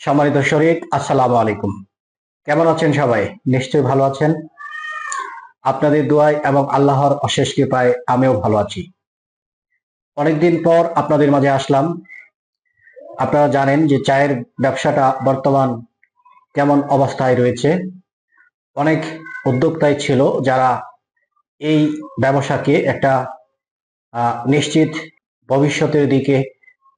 সম্মানিত শরীর আসসালামু আলাইকুম। কেমন আছেন সবাই? নিশ্চয়ই ভালো আছেন। আপনাদের দোয়ায় এবং আল্লাহর অশেষ কৃপায় আমিও ভালো আছি। অনেকদিন পর আপনাদের মাঝে আসলাম। আপনারা জানেন যে চায়ের ব্যবসাটা বর্তমান কেমন অবস্থায় রয়েছে। অনেক উদ্যোক্তাই ছিল যারা এই ব্যবসাকে একটা নিশ্চিত ভবিষ্যতের দিকে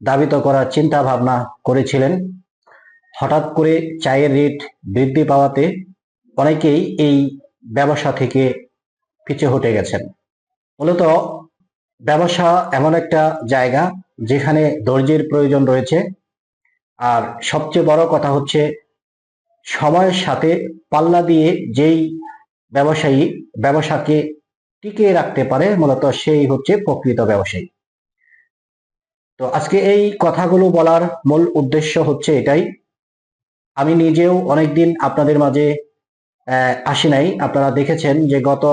দাবিত করার চিন্তা ভাবনা করেছিলেন। হঠাৎ করে চায়ের রেট বৃদ্ধি পাওয়াতে অনেকেই এই ব্যবসা থেকে পিছু হটে গেছেন। মূলত ব্যবসা এমন একটা জায়গা যেখানে ধৈর্যের প্রয়োজন রয়েছে। আর সবচেয়ে বড় কথা হচ্ছে সময়ের সাথে পাল্লা দিয়ে যেই ব্যবসায়ী ব্যবসাকে টিকিয়ে রাখতে পারে, মূলত সেই হচ্ছে প্রকৃত ব্যবসায়ী। তো আজকে এই কথাগুলো বলার মূল উদ্দেশ্য হচ্ছে এটাই আমি নিজেও অনেকদিন আপনাদের মাঝে আসি নাই। আপনারা দেখেছেন যে গত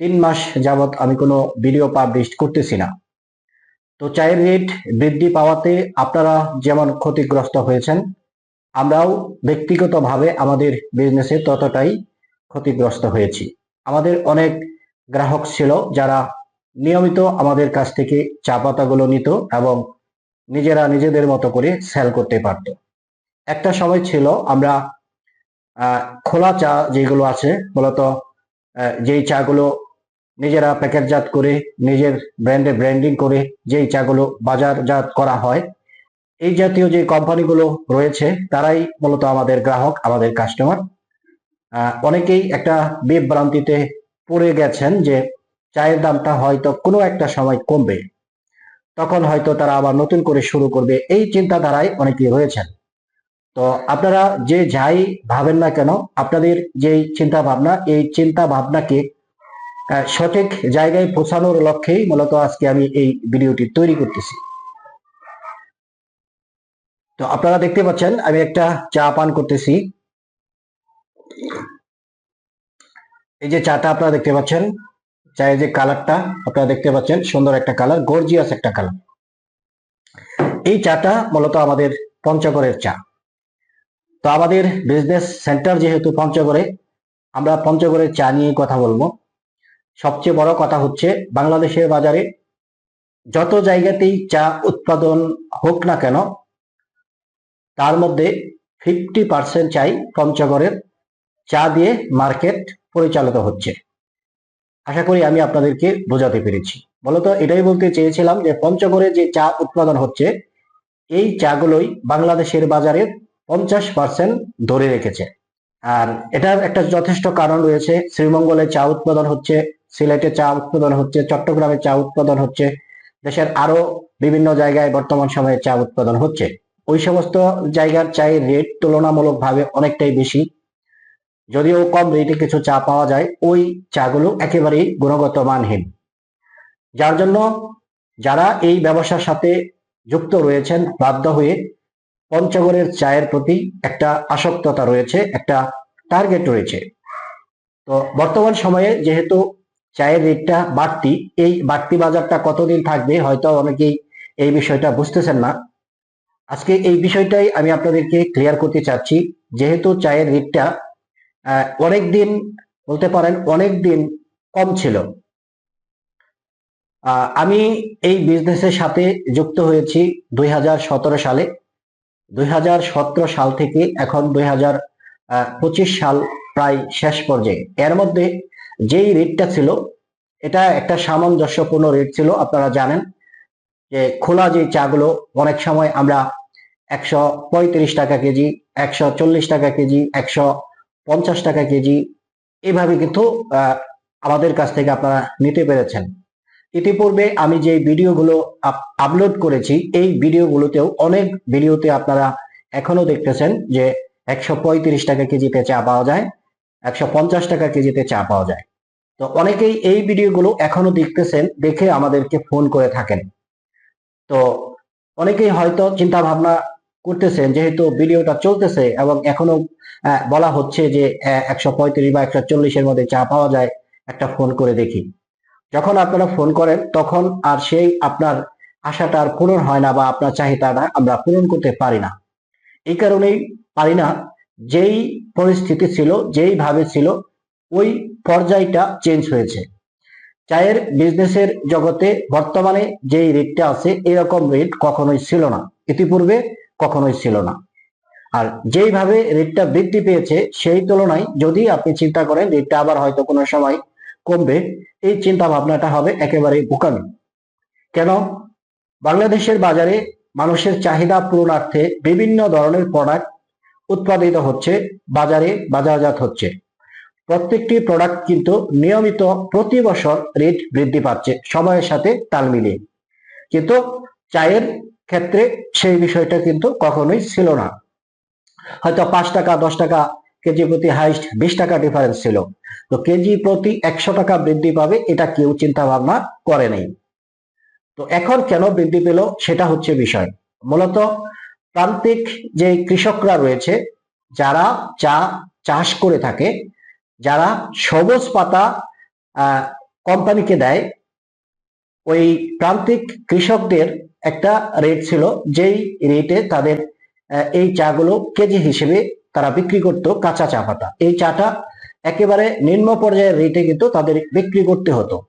তিন মাস যাবত আমি কোনো ভিডিও পাবলিশ করতেছি না। তো চায়ের রেট বৃদ্ধি পাওয়াতে আপনারা যেমন ক্ষতিগ্রস্ত হয়েছেন, আমরাও ব্যক্তিগতভাবে আমাদের বিজনেসে ততটাই ক্ষতিগ্রস্ত হয়েছি। আমাদের অনেক গ্রাহক ছিল যারা নিয়মিত আমাদের কাছ থেকে চা পাতাগুলো নিত এবং নিজেরা নিজেদের মতো করে সেল করতে পারতো। একটা সময় ছিল আমরা খোলা চা যেগুলো আছে মূলত যেই চাগুলো নিজেরা প্যাকেটজাত করে, নিজের ব্র্যান্ডে ব্র্যান্ডিং করে যেই চাগুলো বাজারজাত করা হয়, এই জাতীয় যে কোম্পানিগুলো রয়েছে, তারাই মূলত আমাদের গ্রাহক, আমাদের কাস্টমার অনেকেই একটা বিভ্রান্তিতে পড়ে গেছেন যে চায়ের দামটা হয়তো কোনো একটা সময় কমবে। তখন হয়তো তারা আবার নতুন করে শুরু করবে, এই চিন্তাধারায় অনেকেই রয়েছেন। তো আপনারা যে যাই ভাবেন না কেন, আপনাদের যেই চিন্তা ভাবনা এই চিন্তা ভাবনাকে সঠিক জায়গায় পৌঁছানোর লক্ষ্যেই মূলত আজকে আমি এই ভিডিওটি তৈরি করতেছি। তো আপনারা দেখতে পাচ্ছেন, আমি একটা চা পান করতেছি। এই যে চাটা আপনারা দেখতে পাচ্ছেন, চায়ের যে কালারটা আপনারা দেখতে পাচ্ছেন, সুন্দর একটা কালার, গর্জিয়াস একটা কালার। এই চাটা মূলত আমাদের পঞ্চগড়ের চা। তো আমাদের বিজনেস সেন্টার যেহেতু পঞ্চগড়ে, আমরা পঞ্চগড়ের চা নিয়ে কথা বলব। সবচেয়ে বড় কথা হচ্ছে, বাংলাদেশের বাজারে যত জায়গাতেই চা উৎপাদন হোক না কেন, তার মধ্যে ফিফটি পার্সেন্ট চাই পঞ্চগড়ের চা দিয়ে মার্কেট পরিচালিত হচ্ছে। আশা করি আমি আপনাদেরকে বোঝাতে পেরেছি। মূলত এটাই বলতে চেয়েছিলাম যে পঞ্চগড়ে যে চা উৎপাদন হচ্ছে, এই চাগুলোই বাংলাদেশের বাজারের পঞ্চাশ পার্সেন্ট ধরে রেখেছে। আর এটার একটা যথেষ্ট কারণ রয়েছে। শ্রীমঙ্গলে চা উৎপাদন হচ্ছে, সিলেটে চা উৎপাদন হচ্ছে, চট্টগ্রামে চা উৎপাদন হচ্ছে, দেশের আরও বিভিন্ন জায়গায় বর্তমান সময়ে চা উৎপাদন হচ্ছে। ওই সমস্ত জায়গার চায়ের রেট তুলনামূলকভাবে অনেকটাই বেশি। যদিও কম রেটে কিছু চা পাওয়া যায়, ওই চাগুলো একেবারেই গুণগত মানহীন। যার জন্য যারা এই ব্যবসার সাথে যুক্ত রয়েছেন, বাধ্য হয়ে পঞ্চগড়ের চায়ের প্রতি একটা আসক্ততা রয়েছে, একটা টার্গেট রয়েছে। তো বর্তমান সময়ে যেহেতু চায়ের রেটটা বাড়তি, এই বাড়তি বাজারটা কতদিন থাকবে হয়তো অনেকেই এই বিষয়টা বুঝতেছেন না। আজকে এই বিষয়টাই আমি আপনাদেরকে ক্লিয়ার করতে চাচ্ছি। যেহেতু চায়ের রেটটা অনেক দিন বলতে পারেন অনেক দিন কম ছিল। আমি এই বিজনেসের সাথে যুক্ত হয়েছি দুই হাজার সতেরো সালে। দুই হাজার সতেরো সাল থেকে এখন দুই হাজার পঁচিশ সাল প্রায় শেষ পর্যায়ে। এর মধ্যে যেই রেটটা ছিল, এটা একটা সামঞ্জস্যপূর্ণ রেট ছিল, আপনারা জানেন যে খোলা যে চাগুলো, অনেক সময় আমরা একশো পঁয়ত্রিশ টাকা কেজি, একশো চল্লিশ টাকা কেজি, একশো পঞ্চাশ টাকা কেজি, এভাবে কিন্তু আমাদের কাছ থেকে আপনারা নিতে পেরেছেন। ইতিপূর্বে আমি যে ভিডিওগুলো আপ- আপলোড করেছি, এই ভিডিওগুলোতেও অনেক ভিডিওতে আপনারা এখনও দেখতেছেন যে একশো পঁয়ত্রিশ টাকা কেজিতে চা পাওয়া যায়, একশো পঞ্চাশ টাকা কেজিতে চা পাওয়া যায়। তো অনেকেই এই ভিডিওগুলো এখনও দেখতেছেন, দেখে আমাদেরকে ফোন করে থাকেন। তো অনেকেই হয়তো চিন্তা ভাবনা করতেছেন, যেহেতু ভিডিওটা চলতেছে এবং এখনও বলা হচ্ছে যে একশো পঁয়ত্রিশ বা একশো চল্লিশের মধ্যে চা পাওয়া যায়, একটা ফোন করে দেখি। যখন আপনারা ফোন করেন, তখন আর সেই আপনার আশাটা আর পূরণ হয় না বা আপনার চাহিদাটা আমরা পূরণ করতে পারি না। এই কারণেই পারি না। যেই পরিস্থিতি ছিল, যেইভাবে ছিল, ওই পর্যায়টা চেঞ্জ হয়েছে। চায়ের বিজনেসের জগতে বর্তমানে যেই রেটটা আছে, এরকম রেট কখনোই ছিল না। ইতিপূর্বে কখনোই ছিল না। আর যেইভাবে রেটটা বৃদ্ধি পেয়েছে, সেই তুলনায় যদি আপনি চিন্তা করেন রেটটা আবার হয়তো কোনো সময় কমবে, এই চিন্তা ভাবনাটা হবে একেবারে বোকামি। কেন? বাংলাদেশের বাজারে মানুষের চাহিদা পূরণার্থে বিভিন্ন ধরনের প্রোডাক্ট উৎপাদিত হচ্ছে, বাজারে বাজারজাত হচ্ছে। প্রত্যেকটি প্রোডাক্ট কিন্তু নিয়মিত প্রতি বছর রেট বৃদ্ধি পাচ্ছে, সময়ের সাথে তাল মিলিয়ে। কিন্তু চায়ের ক্ষেত্রে সেই বিষয়টা কিন্তু কখনোই ছিল না। হয়তো পাঁচ টাকা, দশ টাকা কেজি প্রতি হাইস্ট বিশ টাকা ডিফারেন্স ছিল। তো কেজি প্রতি একশো টাকা বৃদ্ধি পাবে, এটা কেউ চিন্তা ভাবনা করে নেই। তো এখন কেন বৃদ্ধি পেল, সেটা হচ্ছে বিষয়। মূলত প্রান্তিক যে কৃষকরা রয়েছে, যারা চা চাষ করে থাকে, যারা সবুজ পাতা কোম্পানিকে দেয়, ওই প্রান্তিক কৃষকদের একটা রেট ছিল, যেই রেটে তাদের এই চাগুলো কেজি হিসেবে তারা বিক্রি করত কাঁচা চা পাতা। এই চাটা একেবারে নিম্ন পর্যায়ের রেটে কিন্তু তাদের বিক্রি করতে হতো।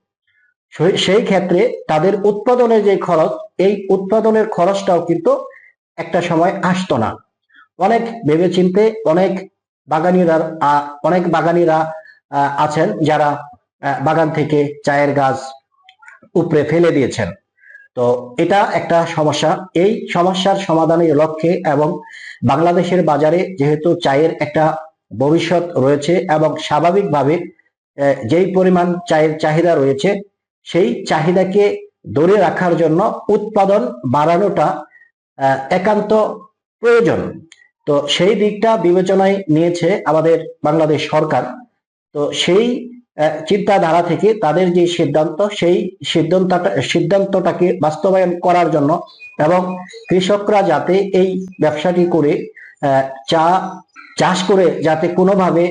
সেই- ক্ষেত্রে তাদের উৎপাদনের যে খরচ, এই উৎপাদনের খরচটাও কিন্তু একটা সময় আসতো না। অনেক ভেবেচিন্তে অনেক বাগানিরা অনেক বাগানিরা আছেন যারা বাগান থেকে চায়ের গাছ উপরে ফেলে দিয়েছেন। তো এটা একটা সমস্যা। এই সমস্যার সমাধানের লক্ষ্যে এবং বাংলাদেশের বাজারে যেহেতু চায়ের একটা ভবিষ্যৎ রয়েছে এবং স্বাভাবিকভাবে যেই পরিমাণ চায়ের চাহিদা রয়েছে, সেই চাহিদাকে ধরে রাখার জন্য উৎপাদন বাড়ানোটা একান্ত প্রয়োজন। তো সেই দিকটা বিবেচনায় নিয়েছে আমাদের বাংলাদেশ সরকার। তো সেই চিন্তাধারা থেকে তাদের যে সিদ্ধান্ত, সেই সিদ্ধান্তটা, সিদ্ধান্তটাকে বাস্তবায়ন করার জন্য এবং কৃষকরা যাতে এই ব্যবসাটি করে চা, চাষ করে যাতে কোনোভাবে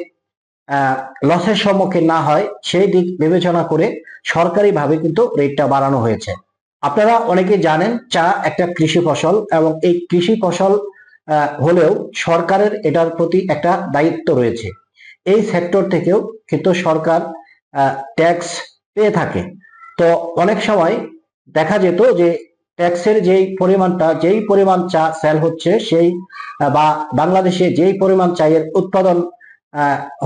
লসের সম্মুখীন না হয়, সেই দিক বিবেচনা করে সরকারিভাবে কিন্তু রেটটা বাড়ানো হয়েছে। আপনারা অনেকে জানেন, চা একটা কৃষি ফসল এবং এই কৃষি ফসল হলেও সরকারের এটার প্রতি একটা দায়িত্ব রয়েছে। এই সেক্টর থেকেও কিন্তু সরকার ট্যাক্স পেয়ে থাকে। তো অনেক সময় দেখা যেত যে ট্যাক্সের যেই পরিমাণটা, যেই পরিমাণ চা সেল হচ্ছে সেই বা বাংলাদেশে যেই পরিমাণ চায়ের উৎপাদন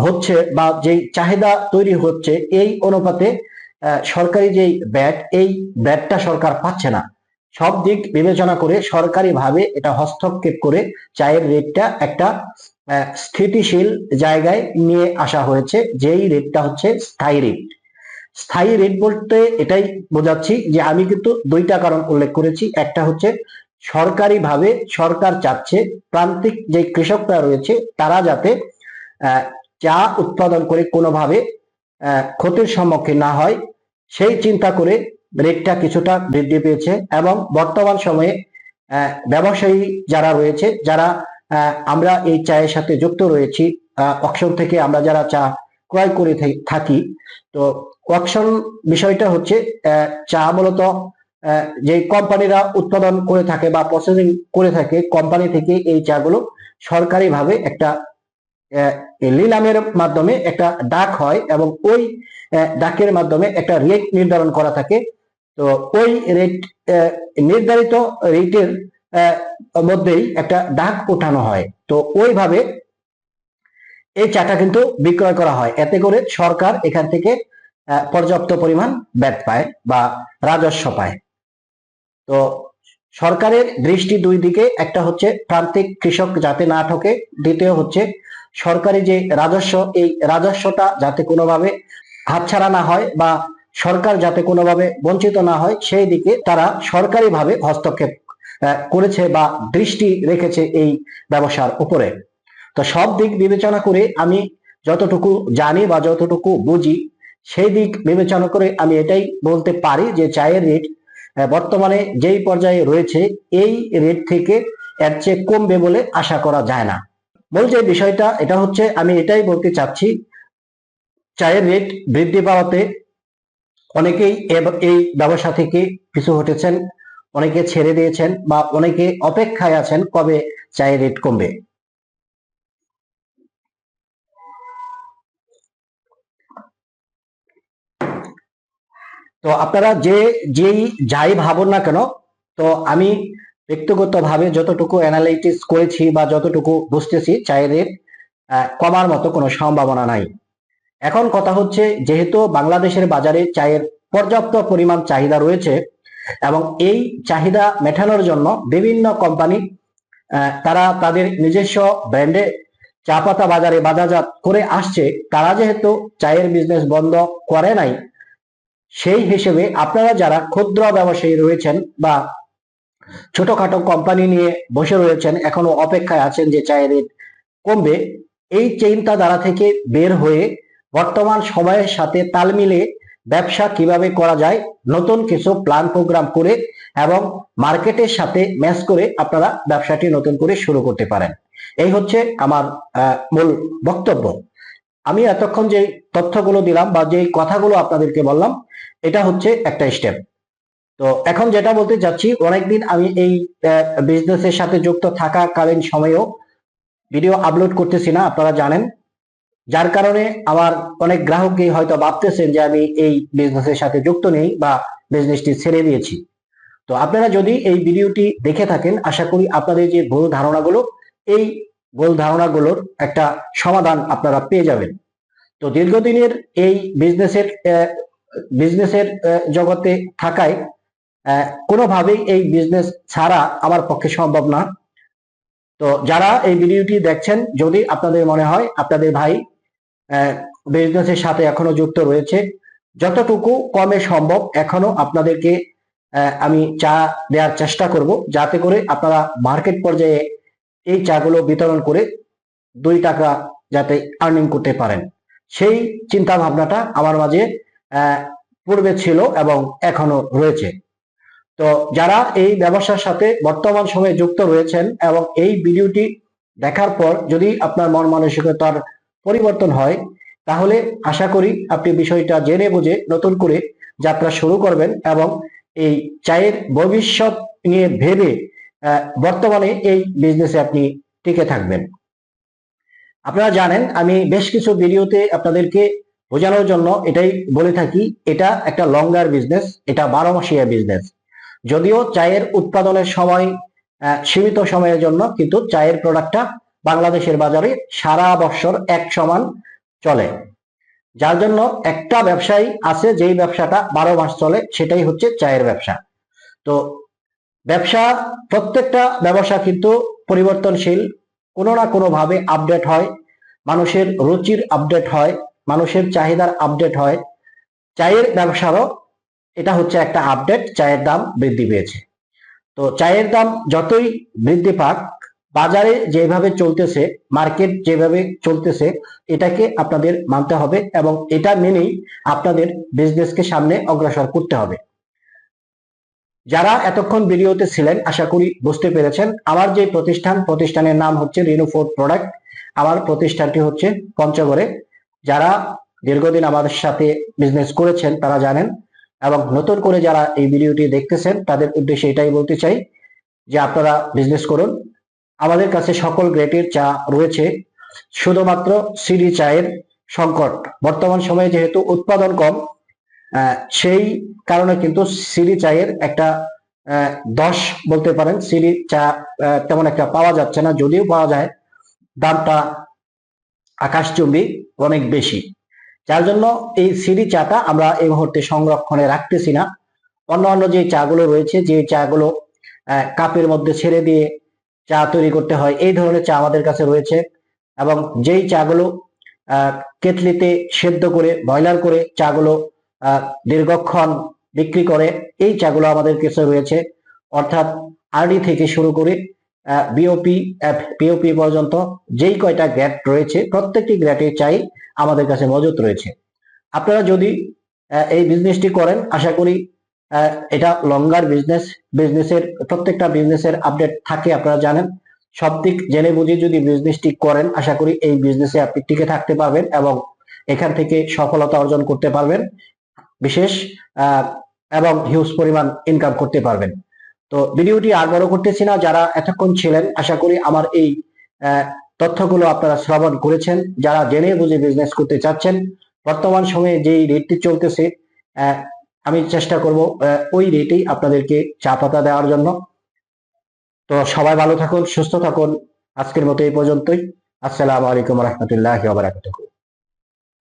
হচ্ছে বা যেই চাহিদা তৈরি হচ্ছে, এই অনুপাতে সরকারি যেই ব্যাট এই ব্যাটটা সরকার পাচ্ছে না। সব দিক বিবেচনা করে সরকারিভাবে এটা হস্তক্ষেপ করে চায়ের রেটটা একটা স্থিতিশীল জায়গায় নিয়ে আসা হয়েছে, যেই রেটটা হচ্ছে স্থায়ী রেট স্থায়ী রেট বলতে এটাই বোঝাচ্ছি যে আমি কিন্তু দুইটা কারণ উল্লেখ করেছি। একটা হচ্ছে সরকারিভাবে সরকার চাচ্ছে প্রান্তিক যে কৃষকরা রয়েছে, তারা যাতে চা উৎপাদন করে কোনোভাবে ক্ষতির সম্মুখীন না হয়, সেই চিন্তা করে রেটটা কিছুটা বৃদ্ধি পেয়েছে এবং বর্তমান সময়ে ব্যবসায়ী যারা রয়েছে, যারা আমরা এই চায়ের সাথে যুক্ত রয়েছি। অকশন থেকে আমরা যারা চা ক্রয় করে থাকি তো অকশন বিষয়টা হচ্ছে চা মূলত যে কোম্পানিরা উৎপাদন করে থাকে বা প্রসেসিং করে থাকে কোম্পানি থেকে এই চাগুলো সরকারিভাবে একটা আহ, নিলামের মাধ্যমে একটা ডাক হয় এবং ওই ডাকের মাধ্যমে একটা রেট নির্ধারণ করা থাকে। তো ওই রেট নির্ধারিত রেটের মধ্যেই একটা ডাক ওঠানো হয়। তো ওইভাবে এই চাটা কিন্তু বিক্রয় করা হয়। এতে করে সরকার এখান থেকে পর্যাপ্ত পরিমাণ ব্যাট পায় বা রাজস্ব পায়। তো সরকারের দৃষ্টি দুই দিকে, একটা হচ্ছে প্রান্তিক কৃষক যাতে না ঠকে, দ্বিতীয় হচ্ছে সরকারি যে রাজস্ব, এই রাজস্বটা যাতে কোনোভাবে হাতছাড়া না হয় বা সরকার যাতে কোনোভাবে বঞ্চিত না হয়, সেই দিকে তারা সরকারিভাবে হস্তক্ষেপ করেছে বা দৃষ্টি রেখেছে এই ব্যবসার উপরে। তো সব দিক বিবেচনা করে আমি যতটুকু জানি বা যতটুকু বুঝি, সেই দিক বিবেচনা করে আমি এটাই বলতে পারি যে চায়ের রেট বর্তমানে যেই পর্যায়ে রয়েছে, এই রেট থেকে এর চেয়ে কমবে বলে আশা করা যায় না। মূল যে বিষয়টা, এটা হচ্ছে আমি এটাই বলতে চাচ্ছি, চায়ের রেট বৃদ্ধি পাওয়াতে অনেকেই এই ব্যবসা থেকে পিছু হটেছেন। অনেকে ছেড়ে দিয়েছেন বা অনেকে অপেক্ষায় আছেন কবে চায়ের রেট কমবে। তো আপনারা যে, যেই, যাই ভাবুন না কেন, তো আমি ব্যক্তিগতভাবে যতটুকু অ্যানালাইটিস করেছি বা যতটুকু বুঝতেছি চায়ের রেট কমার মতো কোনো সম্ভাবনা নাই। এখন কথা হচ্ছে, যেহেতু বাংলাদেশের বাজারে চায়ের পর্যাপ্ত পরিমাণ চাহিদা রয়েছে এবং এই চাহিদা মেটানোর জন্য বিভিন্ন কোম্পানি তারা তাদের নিজস্ব ব্র্যান্ডে চা পাতা বাজারে বাজারজাত করে আসছে। তারা যেহেতু চায়ের বিজনেস বন্ধ করে নাই, সেই হিসেবে আপনারা যারা ক্ষুদ্র ব্যবসায়ী রয়েছেন বা ছোটখাটো কোম্পানি নিয়ে বসে রয়েছেন, এখনও অপেক্ষায় আছেন যে চায়ের রেট কমবে, এই চিন্তাধারা থেকে বের হয়ে বর্তমান সময়ের সাথে তাল মিলে ব্যবসা কীভাবে করা যায়, নতুন কিছু প্ল্যান প্রোগ্রাম করে এবং মার্কেটের সাথে ম্যাচ করে আপনারা ব্যবসাটি নতুন করে শুরু করতে পারেন। এই হচ্ছে আমার মূল বক্তব্য। আমি এতক্ষণ যে তথ্যগুলো দিলাম বা যে কথাগুলো আপনাদেরকে বললাম, এটা হচ্ছে একটা স্টেপ তো এখন যেটা বলতে চাচ্ছি, অনেকদিন আমি এই বিজনেসের সাথে যুক্ত থাকাকালীন সময়েও ভিডিও আপলোড করতেছি না, আপনারা জানেন। যার কারণে আমার অনেক গ্রাহকই হয়তো ভাবতেছেন যে আমি এই বিজনেসের সাথে যুক্ত নেই বা বিজনেসটি ছেড়ে দিয়েছি। তো আপনারা যদি এই ভিডিওটি দেখে থাকেন, আশা করি আপনাদের যে ভুল ধারণাগুলো, এই ভুল ধারণাগুলোর একটা সমাধান আপনারা পেয়ে যাবেন। তো দীর্ঘদিনের এই বিজনেসের বিজনেসের জগতে থাকায় কোনোভাবেই এই বিজনেস ছাড়া আমার পক্ষে সম্ভব না। তো যারা এই ভিডিওটি দেখছেন, যদি আপনাদের মনে হয়, আপনাদের ভাই বিজনেসের সাথে এখনও যুক্ত রয়েছে। যতটুকু কমে সম্ভব এখনও আপনাদেরকে আমি চা দেওয়ার চেষ্টা করব। যাতে করে আপনারা মার্কেট পর্যায়ে এই চাগুলো বিতরণ করে দুই টাকা যাতে আর্নিং করতে পারেন। সেই চিন্তা ভাবনাটা আমার মাঝে পূর্বে ছিল এবং এখনও রয়েছে। তো যারা এই ব্যবসার সাথে বর্তমান সময়ে যুক্ত রয়েছেন এবং এই ভিডিওটি দেখার পর যদি আপনার মন মানসিকতার পরিবর্তন হয়, তাহলে আশা করি আপনি বিষয়টা জেনে বুঝে নতুন করে যাত্রা শুরু করবেন এবং এই চায়ের ভবিষ্যৎ নিয়ে ভেবে বর্তমানে এই বিজনেসে আপনি টিকে থাকবেন। আপনারা জানেন, আমি বেশ কিছু ভিডিওতে আপনাদেরকে বোঝানোর জন্য এটাই বলে থাকি, এটা একটা লঙ্গার বিজনেস এটা বারো মাসিয়া বিজনেস যদিও চায়ের উৎপাদনের সময় সীমিত সময়ের জন্য, কিন্তু চায়ের প্রোডাক্টটা বাংলাদেশের বাজারে সারা বছর এক সমান চলে। যার জন্য একটা ব্যবসায়ী আছে যেই ব্যবসাটা বারো মাস চলে, সেটাই হচ্ছে চায়ের ব্যবসা। তো ব্যবসা, প্রত্যেকটা ব্যবসা কিন্তু পরিবর্তনশীল, কোনো না কোনো ভাবে আপডেট হয়। মানুষের রুচির আপডেট হয়, মানুষের চাহিদার আপডেট হয়। চায়ের ব্যবসারও এটা হচ্ছে একটা আপডেট চায়ের দাম বৃদ্ধি পেয়েছে। তো চায়ের দাম যতই বৃদ্ধি পাক বাজারে যেভাবে চলতেছে মার্কেট যেভাবে চলতেছে, এটাকে আপনাদের মানতে হবে এবং এটা মেনেই আপনাদের বিজনেসকে সামনে অগ্রসর করতে হবে। যারা এতক্ষণ ভিডিওতে ছিলেন, আশা করি বুঝতে পেরেছেন, আমার যে প্রতিষ্ঠান, প্রতিষ্ঠানের নাম হচ্ছে রিনু ফুড প্রোডাক্ট আমার প্রতিষ্ঠানটি হচ্ছে পঞ্চগড়ে। যারা দীর্ঘদিন আমাদের সাথে বিজনেস করেছেন, তারা জানেন এবং নতুন করে যারা এই ভিডিওটি দেখতেছেন, তাদের উদ্দেশ্যে এটাই বলতে চাই যে আপনারা বিজনেস করুন আমাদের কাছে সকল গ্রেটের চা রয়েছে, শুধুমাত্র সিডি চায়ের সংকট। বর্তমান সময়ে যেহেতু উৎপাদন কম সেই কারণে কিন্তু সিডি চায়ের একটা দশ বলতে পারেন, সিডি চা তেমন একটা পাওয়া যাচ্ছে না, যদিও পাওয়া যায়। দামটা আকাশচুম্বী অনেক বেশি। যার জন্য এই সিডি চাটা আমরা এই মুহূর্তে সংরক্ষণে রাখতেছি না। অন্য অন্য যে চাগুলো রয়েছে, যে চাগুলো কাপের মধ্যে ছেড়ে দিয়ে চা তৈরি করতে হয়। এই ধরনের চা আমাদের কাছে রয়েছে এবং যেই চাগুলো কেটলিতে সেদ্ধ করে বয়লার করে চাগুলো দীর্ঘক্ষণ বিক্রি করে, এই চাগুলো আমাদের কাছে রয়েছে। অর্থাৎ আরডি থেকে শুরু করে বিওপি পিওপি পর্যন্ত যেই কয়টা গ্রেড রয়েছে, প্রত্যেকটি গ্রেডের চাই আমাদের কাছে মজুত রয়েছে। আপনারা যদি এই বিজনেসটি করেন, আশা করি এটা লঙ্গার বিজনেস বিজনেসের প্রত্যেকটা বিজনেসের আপডেট থাকে, আপনারা জানেন। সব দিক জেনে বুঝে যদি বিজনেসটি করেন, আশা করি এই বিজনেসে আপনি টিকে থাকতে পারবেন এবং এখান থেকে সফলতা অর্জন করতে পারবেন। বিশেষ এবং হিউজ পরিমাণ ইনকাম করতে পারবেন। তো ভিডিওটি আর বড় করতেছি না, যারা এতক্ষণ ছিলেন, আশা করি আমার এই তথ্যগুলো আপনারা শ্রবণ করেছেন। যারা জেনে বুঝে বিজনেস করতে চাচ্ছেন, বর্তমান সময়ে যেই রেটটি চলতেছে আমি চেষ্টা করব ওই রেটেই আপনাদেরকে চা পাতা দেওয়ার জন্য। তো সবাই ভালো থাকুন, সুস্থ থাকুন। আজকের মতো এই পর্যন্তই। আসসালামু আলাইকুম রহমতুল্লাহ বারাকাতুহু।